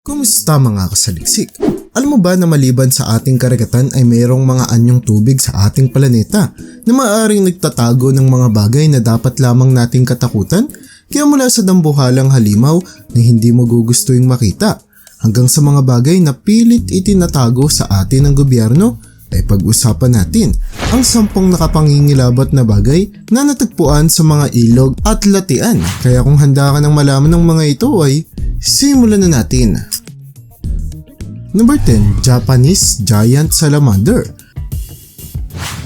Kumusta mga kasaliksik? Alam mo ba na maliban sa ating karagatan ay mayroong mga anyong tubig sa ating planeta na maaaring nagtatago ng mga bagay na dapat lamang nating katakutan? Kaya mula sa dambuhalang halimaw na hindi mo gugustuhin makita hanggang sa mga bagay na pilit itinatago sa atin ng gobyerno ay pag-usapan natin ang sampung nakapangingilabot na bagay na natagpuan sa mga ilog at latian. Kaya kung handa ka ng malaman ng mga ito ay simulan na natin. Number 10, Japanese Giant Salamander.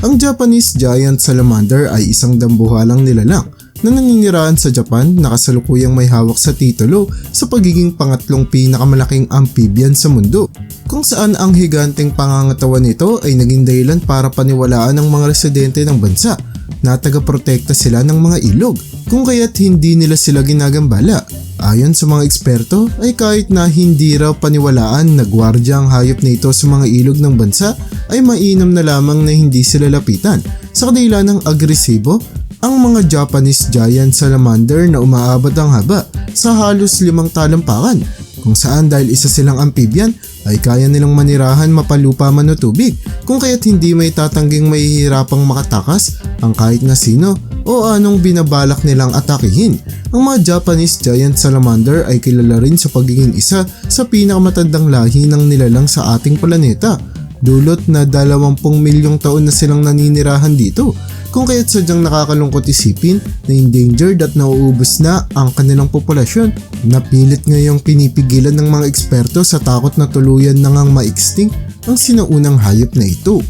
Ang Japanese Giant Salamander ay isang dambuhalang nilalang na naninirahan sa Japan na kasalukuyang may hawak sa titulo sa pagiging pangatlong pinakamalaking amphibian sa mundo kung saan ang higanteng pangangatawan nito ay naging dahilan para paniwalaan ng mga residente ng bansa na tagaprotekta sila ng mga ilog kung kaya't hindi nila sila ginagambala. Ayon sa mga eksperto ay kahit na hindi raw paniwalaan na gwardya ang hayop na ito sa mga ilog ng bansa ay mainam na lamang na hindi sila lapitan sa kadila ng agresibo ang mga Japanese giant salamander na umaabot ang haba sa halos limang talampakan kung saan dahil isa silang amphibian ay kaya nilang manirahan mapalupa man o tubig kung kaya't hindi may tatangging mahihirapang makatakas ang kahit na sino o anong binabalak nilang atakihin. Ang mga Japanese giant salamander ay kilala rin sa pagiging isa sa pinakamatandang lahi ng nilalang sa ating planeta dulot na 20 milyong taon na silang naninirahan dito kung kaya't sadyang nakakalungkot isipin na endangered at nauubos na ang kanilang populasyon. Napilit ngayong pinipigilan ng mga eksperto sa takot na tuluyan na ngang ma-extinct ang sinaunang hayop na ito.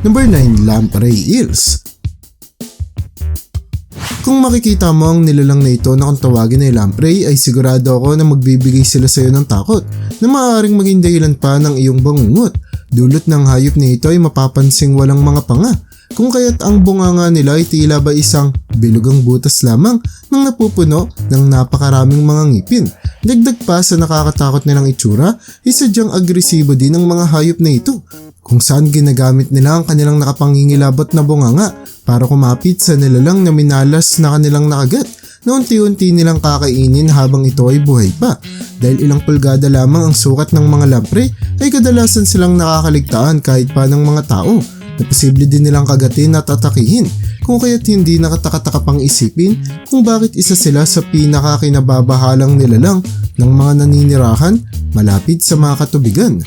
Number 9, Lamprey Eels kung makikita mo ang nilalang na ito na kung tawagin ay lamprey ay sigurado ako na magbibigay sila sa iyo ng takot na maaaring maging dahilan pa ng iyong bangungot. Dulot ng hayop na ito ay mapapansing walang mga panga kung kaya't ang bunganga nila ay tila ba isang bilugang butas lamang ng napupuno ng napakaraming mga ngipin. Dagdag pa sa nakakatakot nilang itsura, isa diyang agresibo din ng mga hayop na ito kung saan ginagamit nila ang kanilang nakapangingilabot na bunganga para kumapit sa nilalang na minalas na kanilang nakagat na unti-unti nilang kakainin habang ito ay buhay pa. Dahil ilang pulgada lamang ang sukat ng mga lampre ay kadalasan silang nakakaligtaan kahit pa ng mga tao na posible din nilang kagatin at atakihin kung kaya't hindi nakatakataka pang isipin kung bakit isa sila sa pinakakinababahalang nilalang ng mga naninirahan malapit sa mga katubigan.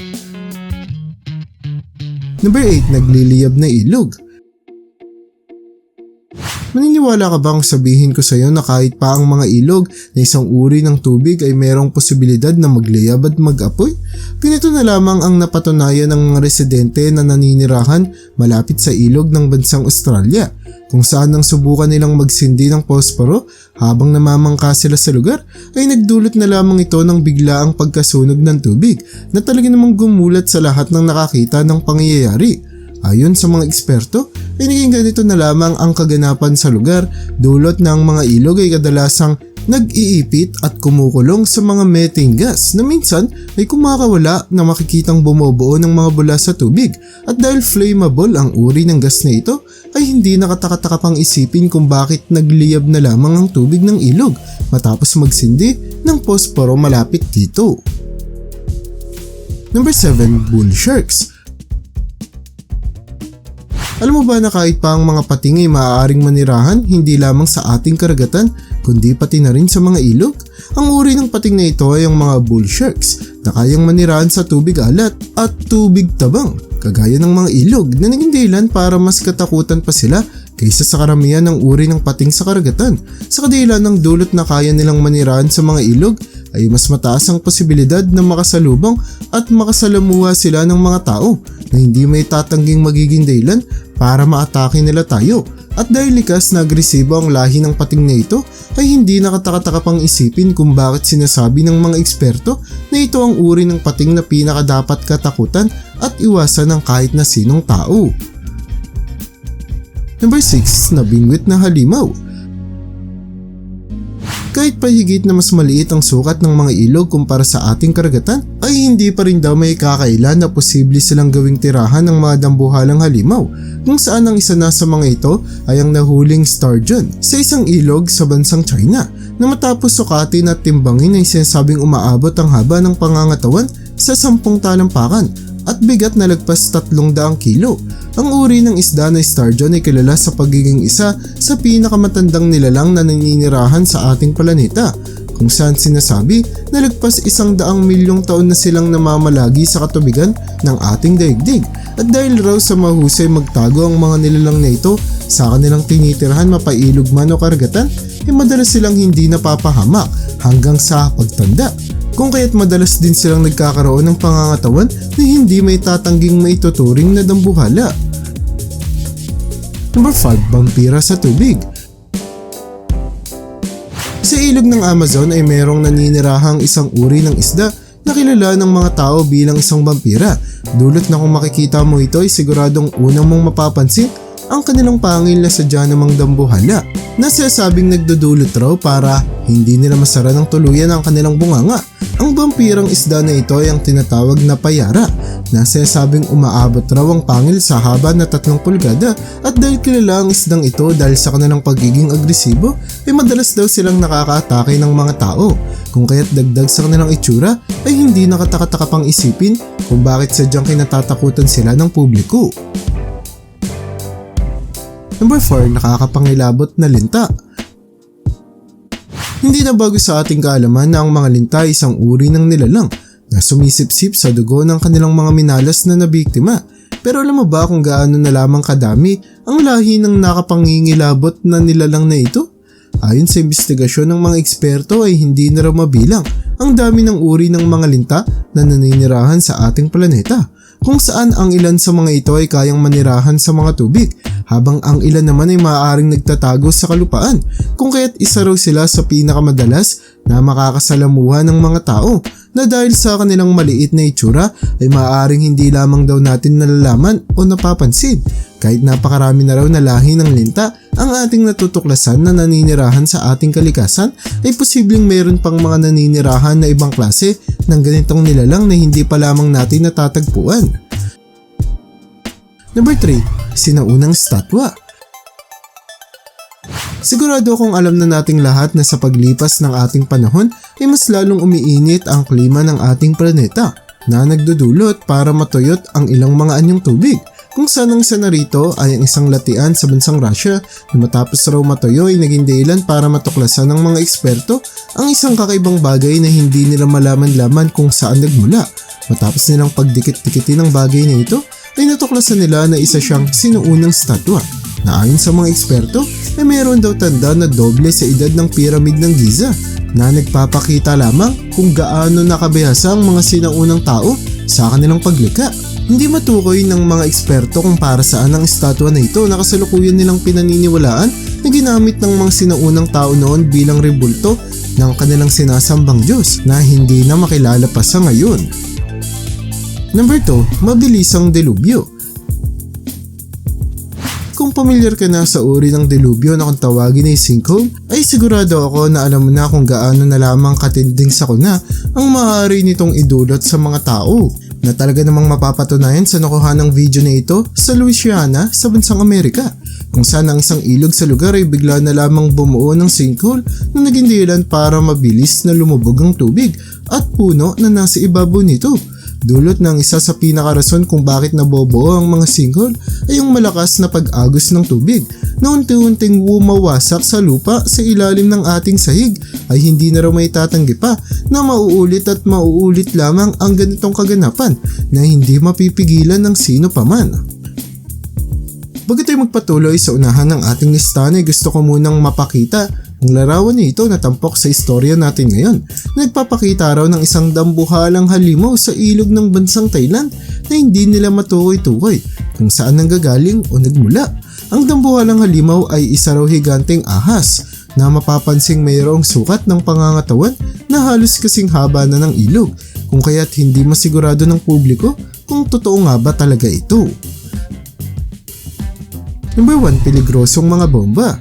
Number 8, nagliliyab na ilog. Maniniwala ka bang sabihin ko sa iyo na kahit pa ang mga ilog na isang uri ng tubig ay mayroong posibilidad na magliyab at mag-apoy? Ganito na lamang ang napatunayan ng mga residente na naninirahan malapit sa ilog ng bansang Australia kung saan nang subukan nilang magsindi ng posporo habang namamangka sila sa lugar ay nagdulot na lamang ito ng biglaang pagkasunog ng tubig na talaga namang gumulat sa lahat ng nakakita ng pangyayari. Ayon sa mga eksperto, ay naging ganito na lamang ang kaganapan sa lugar dulot ng mga ilog ay kadalasang nag-iipit at kumukulong sa mga methane gas na minsan ay kumakawala na makikitang bumubuo ng mga bula sa tubig at dahil flammable ang uri ng gas na ito ay hindi nakatakataka pang isipin kung bakit nagliyab na lamang ang tubig ng ilog matapos magsindi ng posporo malapit dito. Number 7, Bull Sharks alam mo ba na kahit pa ang mga pating ay maaaring manirahan hindi lamang sa ating karagatan kundi pati na rin sa mga ilog? Ang uri ng pating na ito ay ang mga bull sharks na kayang manirahan sa tubig alat at tubig tabang kagaya ng mga ilog na naging dahilan para mas katakutan pa sila kaysa sa karamihan ng uri ng pating sa karagatan. Sa kadila ng dulot na kaya nilang manirahan sa mga ilog ay mas mataas ang posibilidad na makasalubong at makasalamuha sila ng mga tao na hindi may tatangging magiging dahilan para maatake nila tayo. At dahil likas na agresibo ang lahi ng pating na ito, ay hindi nakatakataka pang isipin kung bakit sinasabi ng mga eksperto na ito ang uri ng pating na pinakadapat katakutan at iwasan ng kahit na sinong tao. Number 6 na bingwit na halimaw. Kahit pa higit na mas maliit ang sukat ng mga ilog kumpara sa ating karagatan, ay hindi pa rin daw may kakailan na posible silang gawing tirahan ng mga dambuhalang halimaw kung saan ang isa na sa mga ito ay ang nahuling sturgeon sa isang ilog sa bansang China na matapos sukatin at timbangin ay sinasabing umaabot ang haba ng pangangatawan sa sampung talampakan at bigat na lagpas 300 kilo. Ang uri ng isda na sturgeon ay kilala sa pagiging isa sa pinakamatandang nilalang na naninirahan sa ating planeta kung saan sinasabi na lagpas isang daang milyong taon na silang namamalagi sa katubigan ng ating daigdig at dahil raw sa mahusay magtago ang mga nilalang na ito sa kanilang tinitirhan mapailog man o karagatan ay madalas silang hindi napapahamak hanggang sa pagtanda kung kaya't madalas din silang nagkakaroon ng pangangatawan na hindi may tatangging maituturing na dambuhala. Number 5. Vampira sa tubig Sa ilog ng Amazon ay mayroong naninirahang isang uri ng isda na kilala ng mga tao bilang isang vampira. Dulot na kung makikita mo ito ay siguradong unang mong mapapansin ang kanilang pangil na sadya namang dambuhala na sinasabing nagdudulot raw para hindi nila masara ng tuluyan ang kanilang bunganga. Ang vampirang isda na ito ay ang tinatawag na payara na sinasabing umaabot raw ang pangil sa haba na 3 pulgada at dahil kilala ang isdang ito dahil sa kanilang pagiging agresibo ay madalas daw silang nakakaatake ng mga tao kung kaya't dagdag sa kanilang itsura ay hindi nakatakataka pang isipin kung bakit sadyang kinatatakutan sila ng publiko. Number 4, nakakapangilabot na linta. Hindi na bago sa ating kaalaman na ang mga linta ay isang uri ng nilalang na sumisipsip sa dugo ng kanilang mga minalas na nabiktima. Pero alam mo ba kung gaano na lamang kadami ang lahi ng nakapangingilabot na nilalang na ito? Ayon sa investigasyon ng mga eksperto ay hindi na raw mabilang ang dami ng uri ng mga linta na naninirahan sa ating planeta kung saan ang ilan sa mga ito ay kayang manirahan sa mga tubig habang ang ilan naman ay maaaring nagtatago sa kalupaan kung kaya't isa raw sila sa pinakamadalas na makakasalamuhan ng mga tao na dahil sa kanilang maliit na itsura ay maaaring hindi lamang daw natin nalalaman o napapansin kahit napakarami na raw na lahi ng linta ang ating natutuklasan na naninirahan sa ating kalikasan ay posibleng mayroon pang mga naninirahan na ibang klase ng ganitong nilalang na hindi pa lamang natin natatagpuan. Number 3, sinaunang statwa. Sigurado kong alam na nating lahat na sa paglipas ng ating panahon ay mas lalong umiinit ang klima ng ating planeta na nagdudulot para matuyot ang ilang mga anyong tubig kung saan ang isa narito ay ang isang latian sa bansang Russia na matapos raw matuyo ay naging dahilan para matuklasan ng mga eksperto ang isang kakaibang bagay na hindi nila malaman-laman kung saan nagmula. Matapos nilang pagdikit-dikitin ng bagay na ito ay natuklasan nila na isa siyang sinuunang statwa na ayon sa mga eksperto ay mayroon daw tanda na doble sa edad ng piramid ng Giza na nagpapakita lamang kung gaano nakabihasa ang mga sinaunang tao sa kanilang paglikha. Hindi matukoy ng mga eksperto kung para saan ang estatwa na ito na kasalukuyan nilang pinaniniwalaan na ginamit ng mga sinaunang tao noon bilang rebulto ng kanilang sinasambang Diyos na hindi na makilala pa sa ngayon. Number 2, mabilisang delubyo. Kung pamilyar ka na sa uri ng delubyo na kung tawagin ay sinkhole, ay sigurado ako na alam mo na kung gaano na lamang katinding sakuna ang maaari nitong idulot sa mga tao na talaga namang mapapatunayan sa nakuha ng video na ito sa Louisiana sa bansang Amerika kung saan ang isang ilog sa lugar ay bigla na lamang bumuo ng sinkhole na naging dahilan para mabilis na lumubog ang tubig at puno na nasa ibabaw nito. Dulot ng isa sa pinakarason kung bakit nabobuo ang mga sinkhole ay yung malakas na pag-agos ng tubig na unti-unting bumawasak sa lupa sa ilalim ng ating sahig ay hindi na raw may tatanggi pa na mauulit at mauulit lamang ang ganitong kaganapan na hindi mapipigilan ng sino paman. Bago tayo magpatuloy sa unahan ng ating listahan ay gusto ko munang mapakita ang larawan nito na tampok sa istorya natin ngayon. Nagpapakita raw ng isang dambuhalang halimaw sa ilog ng bansang Thailand na hindi nila matukoy-tukoy kung saan nanggagaling o nagmula. Ang dambuhalang halimaw ay isa raw higanteng ahas na mapapansing mayroong sukat ng pangangatawan na halos kasing haba na ng ilog kung kaya't hindi masigurado ng publiko kung totoo nga ba talaga ito. Number 1, peligrosong mga bomba.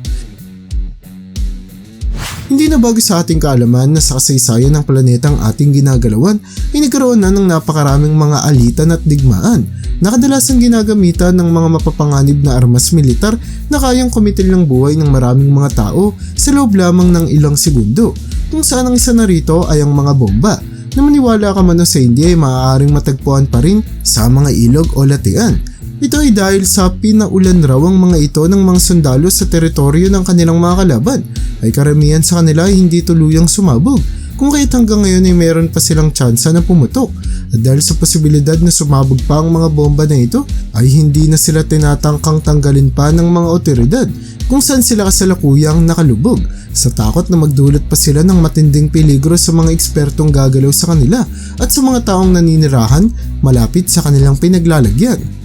Hindi na bago sa ating kaalaman na sa kasaysayan ng planetang ating ginagalawan ay nagkaroon na ng napakaraming mga alitan at digmaan na kadalasan ginagamitan ng mga mapapanganib na armas militar na kayang kumitil ng buhay ng maraming mga tao sa loob lamang ng ilang segundo kung saan ang isa na rito ay ang mga bomba na maniwala ka man o sa hindi ay maaaring matagpuan pa rin sa mga ilog o latian. Ito ay dahil sa pinaulan raw ang mga ito ng mga sundalo sa teritoryo ng kanilang mga kalaban. Ay karamihan sa kanila ay hindi tuluyang sumabog. Kung kaya't hanggang ngayon ay meron pa silang tsansa na pumutok. At dahil sa posibilidad na sumabog pa ang mga bomba na ito ay hindi na sila tinatangkang tanggalin pa ng mga otoridad kung saan sila kasalukuyang nakalubog sa takot na magdulot pa sila ng matinding peligro sa mga ekspertong gagalaw sa kanila at sa mga taong naninirahan malapit sa kanilang pinaglalagyan.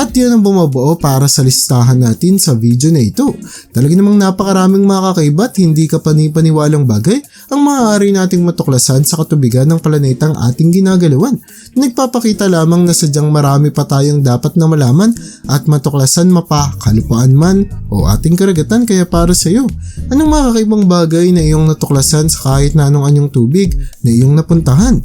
At yan ang bumubuo para sa listahan natin sa video na ito. Talaga namang napakaraming mga kakaiba at hindi ka panipaniwalang bagay ang maaari nating matuklasan sa katubigan ng planetang ating ginagalawan. Nagpapakita lamang na sadyang marami pa tayong dapat na malaman at matuklasan mapakalupuan man o ating karagatan kaya para sa iyo. Anong mga kakaibang bagay na iyong natuklasan sa kahit na anong anyong tubig na iyong napuntahan?